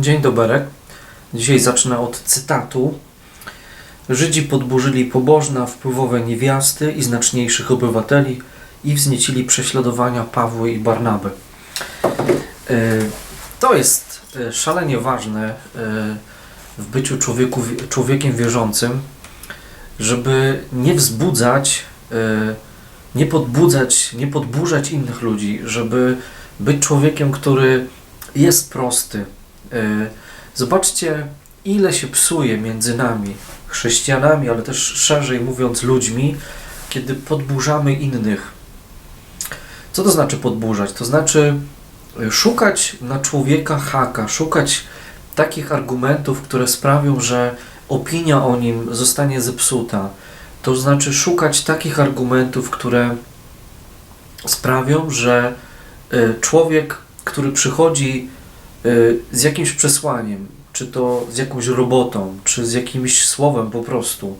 Dzień dobry. Dzisiaj zacznę od cytatu. Żydzi podburzyli pobożne, wpływowe niewiasty i znaczniejszych obywateli i wzniecili prześladowania Pawły i Barnaby. E, To jest e, szalenie ważne e, w byciu człowieku, człowiekiem wierzącym, żeby nie wzbudzać, nie podbudzać, nie podburzać innych ludzi, żeby być człowiekiem, który jest prosty. E, Zobaczcie, ile się psuje między nami, chrześcijanami, ale też szerzej mówiąc ludźmi, kiedy podburzamy innych. Co to znaczy podburzać? To znaczy e, szukać na człowieka haka, szukać takich argumentów, które sprawią, że opinia o nim zostanie zepsuta. To znaczy szukać takich argumentów, które sprawią, że e, człowiek, który przychodzi z jakimś przesłaniem, czy to z jakąś robotą, czy z jakimś słowem po prostu,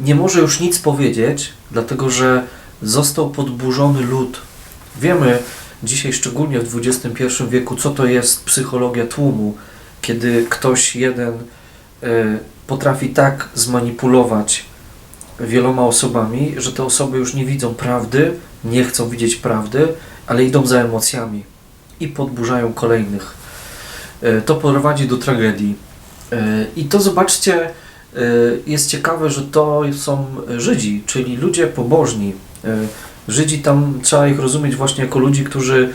nie może już nic powiedzieć, dlatego że został podburzony lud. Wiemy dzisiaj, szczególnie w XXI wieku, co to jest psychologia tłumu, kiedy ktoś jeden e, potrafi tak zmanipulować wieloma osobami, że te osoby już nie widzą prawdy, nie chcą widzieć prawdy, ale idą za emocjami i podburzają kolejnych. E, To prowadzi do tragedii. E, I to zobaczcie, e, jest ciekawe, że to są Żydzi, czyli ludzie pobożni. Żydzi tam trzeba ich rozumieć właśnie jako ludzi, którzy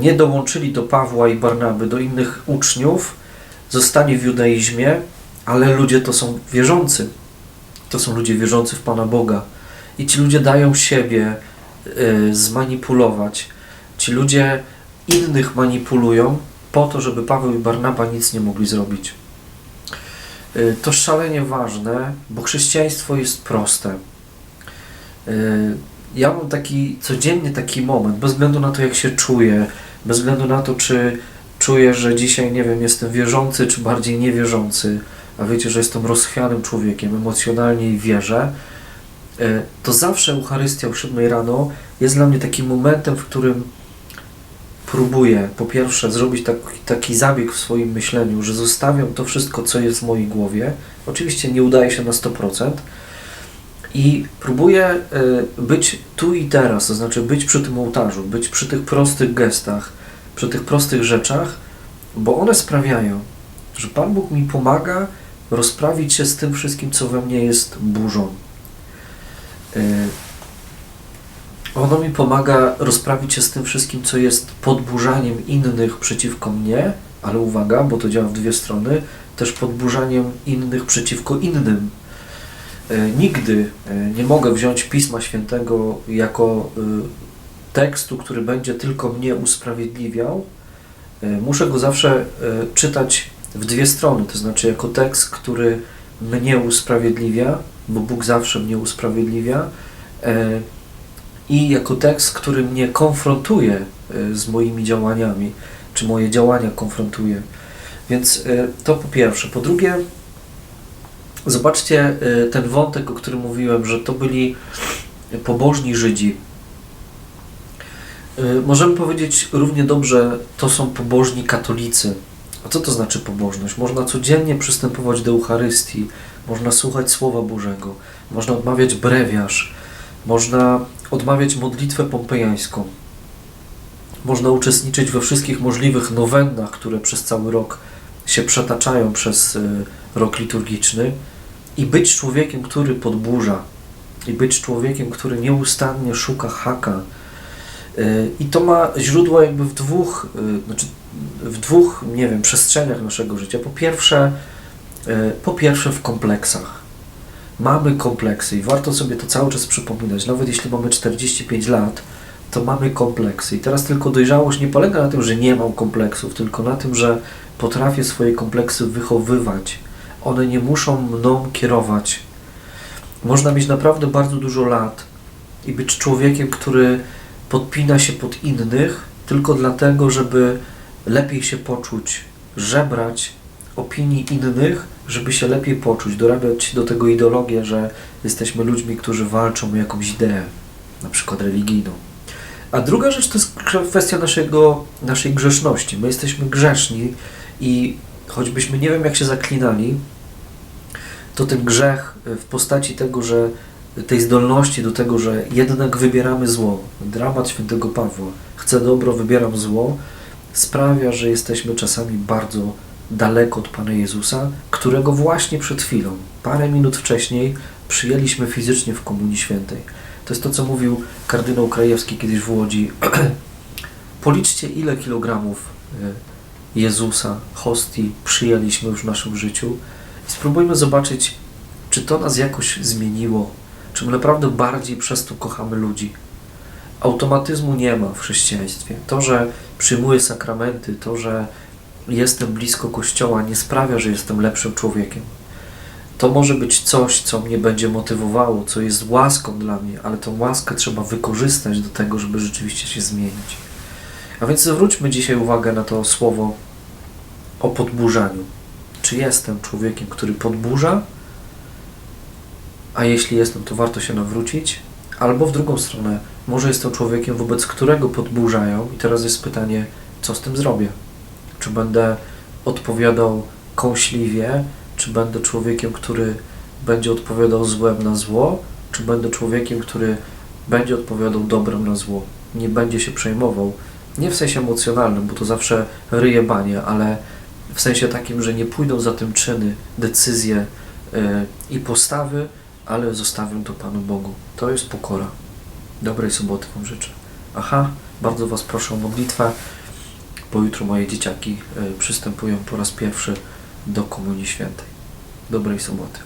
nie dołączyli do Pawła i Barnaby, do innych uczniów, zostali w judaizmie, ale ludzie to są wierzący. To są ludzie wierzący w Pana Boga. I ci ludzie dają siebie zmanipulować. Ci ludzie innych manipulują po to, żeby Paweł i Barnaba nic nie mogli zrobić. Y, To szalenie ważne, bo chrześcijaństwo jest proste. Y, Ja mam taki codziennie taki moment, bez względu na to, jak się czuję, bez względu na to, czy czuję, że dzisiaj, nie wiem, jestem wierzący, czy bardziej niewierzący, a wiecie, że jestem rozchwianym człowiekiem, emocjonalnie i wierzę, y, to zawsze Eucharystia o 7 rano jest dla mnie takim momentem, w którym próbuję po pierwsze zrobić taki, taki zabieg w swoim myśleniu, że zostawiam to wszystko, co jest w mojej głowie. Oczywiście nie udaje się na 100%. I próbuję y, być tu i teraz, to znaczy być przy tym ołtarzu, być przy tych prostych gestach, przy tych prostych rzeczach, bo one sprawiają, że Pan Bóg mi pomaga rozprawić się z tym wszystkim, co we mnie jest burzą. Ono mi pomaga rozprawić się z tym wszystkim, co jest podburzaniem innych przeciwko mnie, ale uwaga, bo to działa w dwie strony, też podburzaniem innych przeciwko innym. E, Nigdy e, nie mogę wziąć Pisma Świętego jako e, tekstu, który będzie tylko mnie usprawiedliwiał. Muszę go zawsze czytać w dwie strony, to znaczy jako tekst, który mnie usprawiedliwia, bo Bóg zawsze mnie usprawiedliwia, i jako tekst, który mnie konfrontuje e, z moimi działaniami, czy moje działania konfrontuje. Więc e, to po pierwsze. Po drugie, zobaczcie e, ten wątek, o którym mówiłem, że to byli pobożni Żydzi. Możemy powiedzieć równie dobrze, to są pobożni katolicy. A co to znaczy pobożność? Można codziennie przystępować do Eucharystii, można słuchać Słowa Bożego, można odmawiać brewiarz, można odmawiać modlitwę pompejańską. Można uczestniczyć we wszystkich możliwych nowennach, które przez cały rok się przetaczają przez y, rok liturgiczny i być człowiekiem, który podburza, i być człowiekiem, który nieustannie szuka haka. Y, I to ma źródło jakby w dwóch, y, znaczy w dwóch, nie wiem, przestrzeniach naszego życia. Po pierwsze, po pierwsze w kompleksach mamy kompleksy i warto sobie to cały czas przypominać. Nawet jeśli mamy 45 lat, to mamy kompleksy. I teraz tylko dojrzałość nie polega na tym, że nie mam kompleksów, tylko na tym, że potrafię swoje kompleksy wychowywać. One nie muszą mną kierować. Można mieć naprawdę bardzo dużo lat i być człowiekiem, który podpina się pod innych tylko dlatego, żeby lepiej się poczuć, żebrać opinii innych, żeby się lepiej poczuć, dorabiać do tego ideologię, że jesteśmy ludźmi, którzy walczą o jakąś ideę, na przykład religijną. A druga rzecz to jest kwestia naszego, naszej grzeszności. My jesteśmy grzeszni i choćbyśmy nie wiem jak się zaklinali, to ten grzech w postaci tego, że tej zdolności do tego, że jednak wybieramy zło, dramat świętego Pawła, chcę dobro, wybieram zło, sprawia, że jesteśmy czasami bardzo daleko od Pana Jezusa, którego właśnie przed chwilą, parę minut wcześniej, przyjęliśmy fizycznie w Komunii Świętej. To jest to, co mówił kardynał Krajewski kiedyś w Łodzi. Policzcie, ile kilogramów y, Jezusa, hostii przyjęliśmy już w naszym życiu i spróbujmy zobaczyć, czy to nas jakoś zmieniło, czy my naprawdę bardziej przez to kochamy ludzi. Automatyzmu nie ma w chrześcijaństwie. To, że przyjmuję sakramenty, to, że jestem blisko Kościoła, nie sprawia, że jestem lepszym człowiekiem. To może być coś, co mnie będzie motywowało, co jest łaską dla mnie, ale tą łaskę trzeba wykorzystać do tego, żeby rzeczywiście się zmienić. A więc zwróćmy dzisiaj uwagę na to słowo o podburzaniu. Czy jestem człowiekiem, który podburza? A jeśli jestem, to warto się nawrócić? Albo w drugą stronę, może jestem człowiekiem, wobec którego podburzają, i teraz jest pytanie, co z tym zrobię? Czy będę odpowiadał kąśliwie, czy będę człowiekiem, który będzie odpowiadał złem na zło, czy będę człowiekiem, który będzie odpowiadał dobrem na zło, nie będzie się przejmował, nie w sensie emocjonalnym, bo to zawsze ryje banie, ale w sensie takim, że nie pójdą za tym czyny, decyzje yy, i postawy, ale zostawię to Panu Bogu. To jest pokora. Dobrej soboty Wam życzę. Aha, bardzo Was proszę o modlitwę, bo jutro moje dzieciaki yy, przystępują po raz pierwszy do Komunii Świętej. Dobrej soboty.